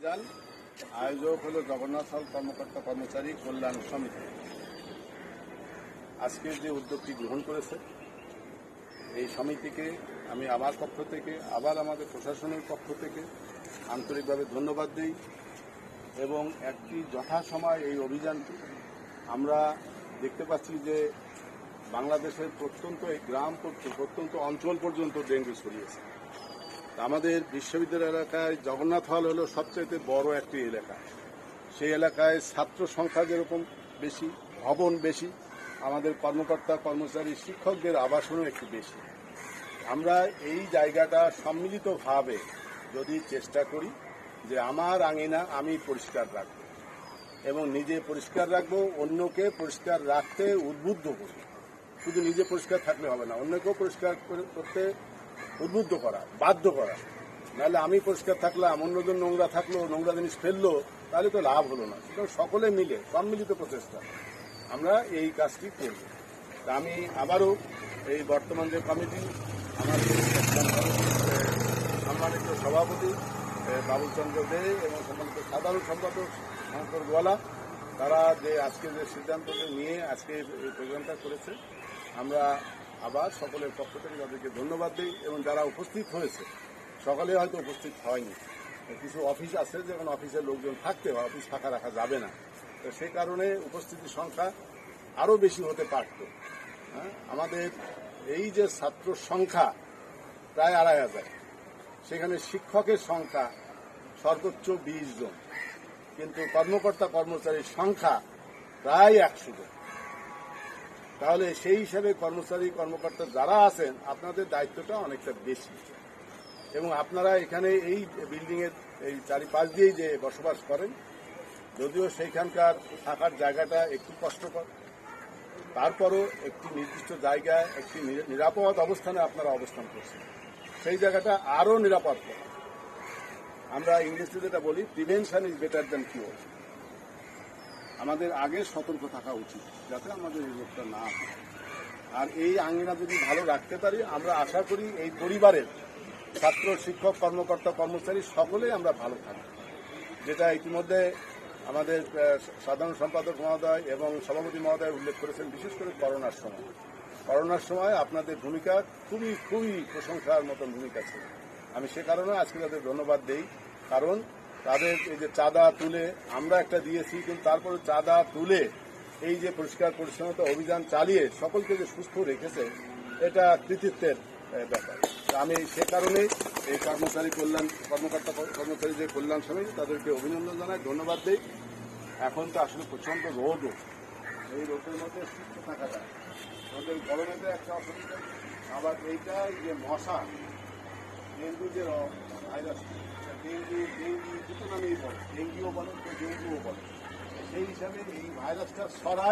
অভিযান আয়োজক হলো জগন্নাথ হল কর্মকর্তা কর্মচারী কল্যাণ সমিতি। আজকের যে উদ্যোগটি গ্রহণ করেছে, এই সমিতিকে আমি আমার পক্ষ থেকে, আবার আমাদের প্রশাসনের পক্ষ থেকে আন্তরিকভাবে ধন্যবাদ দিই এবং একটি যথাসময় এই অভিযানটি আমরা দেখতে পাচ্ছি যে বাংলাদেশের প্রত্যন্ত এই গ্রাম, প্রত্যন্ত অঞ্চল পর্যন্ত ডেঙ্গু ছড়িয়েছে। আমাদের বিশ্ববিদ্যালয় এলাকায় জগন্নাথ হল হলো সবচেয়ে বড় একটি এলাকা। সেই এলাকায় ছাত্র সংখ্যা যেরকম বেশি, ভবন বেশি, আমাদের কর্মকর্তা, কর্মচারী, শিক্ষকদের আবাসনও একটু বেশি। আমরা এই জায়গাটা সম্মিলিতভাবে যদি চেষ্টা করি যে আমার আঙিনা আমি পরিষ্কার রাখব এবং নিজে পরিষ্কার রাখব, অন্যকে পরিষ্কার রাখতে উদ্বুদ্ধ করব শুধু নিজে পরিষ্কার থাকলে হবে না, অন্যকেও পরিষ্কার করে- করতে উদ্বুদ্ধ করা বাধ্য করা। নাহলে আমি পরিষ্কার থাকলাম অন্যজন নোংরা থাকল নোংরা জিনিস ফেলল তাহলে তো লাভ হলো না। সুতরাং সকলে মিলে সম্মিলিত প্রচেষ্টা আমরা এই কাজটি করব। তা আমি আবারও এই বর্তমান যে কমিটি আমাদের সম্মানিত সভাপতি এ, বাবুল চন্দ্র দে এবং সম্মানিত সাধারণ সম্পাদক শঙ্কর গোয়ালা তারা যে আজকে যে সিদ্ধান্তকে নিয়ে আজকে এই প্রোগ্রামটা করেছে আমরা আবার সকলের পক্ষ থেকে তাদেরকে ধন্যবাদ দিই এবং যারা উপস্থিত হয়েছে, সকলে হয়তো উপস্থিত হয়নি। কিছু অফিস আছে, যেমন অফিসের লোকজন থাকতে হয়, অফিস ফাঁকা রাখা যাবে না। তো সেই কারণে উপস্থিতির সংখ্যা আরও বেশি হতে পারত। হ্যাঁ? আমাদের এই যে ছাত্র সংখ্যা প্রায় আড়াই হাজার, সেখানে শিক্ষকের সংখ্যা সর্বোচ্চ বিশ জন, কিন্তু কর্মকর্তা কর্মচারীর সংখ্যা প্রায় একশো জন। তাহলে সেই হিসাবে কর্মচারী, কর্মকর্তা যারা আছেন, আপনাদের দায়িত্বটা অনেকটা বেশি। এবং আপনারা এখানে এই বিল্ডিং এর এই চারিপাশ দিয়েই যে বসবাস করেন, যদিও সেইখানকার থাকার জায়গাটা একটু কষ্টকর। তারপরও একটি নির্দিষ্ট জায়গায় একটি নিরা- নিরাপদ অবস্থানে আপনারা অবস্থান করছেন। সেই জায়গাটা আরও নিরাপদ। আমরা ইংরেজিতে যেটা বলি prevention is better than cure আমাদের আগে সতর্ক থাকা উচিত, যাতে আমাদের এই রোগটা না আর এই আঙ্গিনা যদি ভালো রাখতে পারি, আমরা আশা করি এই পরিবারের ছাত্র, শিক্ষক, কর্মকর্তা, কর্মচারী সকলেই আমরা ভালো থাকি যেটা ইতিমধ্যে আমাদের সাধারণ সম্পাদক মহোদয় এবং সভাপতি মহোদয় উল্লেখ করেছেন, বিশেষ করে করোনার সময়। করোনার সময় আপনাদের ভূমিকা খুবই খুবই প্রশংসার মতন ভূমিকা ছিল। আমি সে কারণে আজকে তাদের ধন্যবাদ দেই। কারণ তাদের এই যে চাঁদা তুলে আমরা একটা দিয়েছি, কিন্তু তারপরে চাঁদা তুলে এই যে পরিষ্কার পরিচ্ছন্নতা অভিযান চালিয়ে সকলকে যে সুস্থ রেখেছে, এটা কৃতিত্বের ব্যাপার। আমি সে কারণে এই কর্মচারী কল্যাণ, কর্মকর্তা কর্মচারী যে কল্যাণ সমিতি, তাদেরকে অভিনন্দন জানাই, ধন্যবাদ দিই। এখন তো আসলে প্রচণ্ড রোদও এই রোদের মধ্যে সুস্থ থাকা যায়। রোদের গরমেতে একটা অসুবিধা, আবার এইটা যে মশা, ডেঙ্গু যে ভাইরাস। ডেঙ্গু দুটো নামেই বলে ডেঙ্গুও বলে তো ডেঙ্গুও বলে সেই হিসাবে এই ভাইরাসটা ছড়ায়।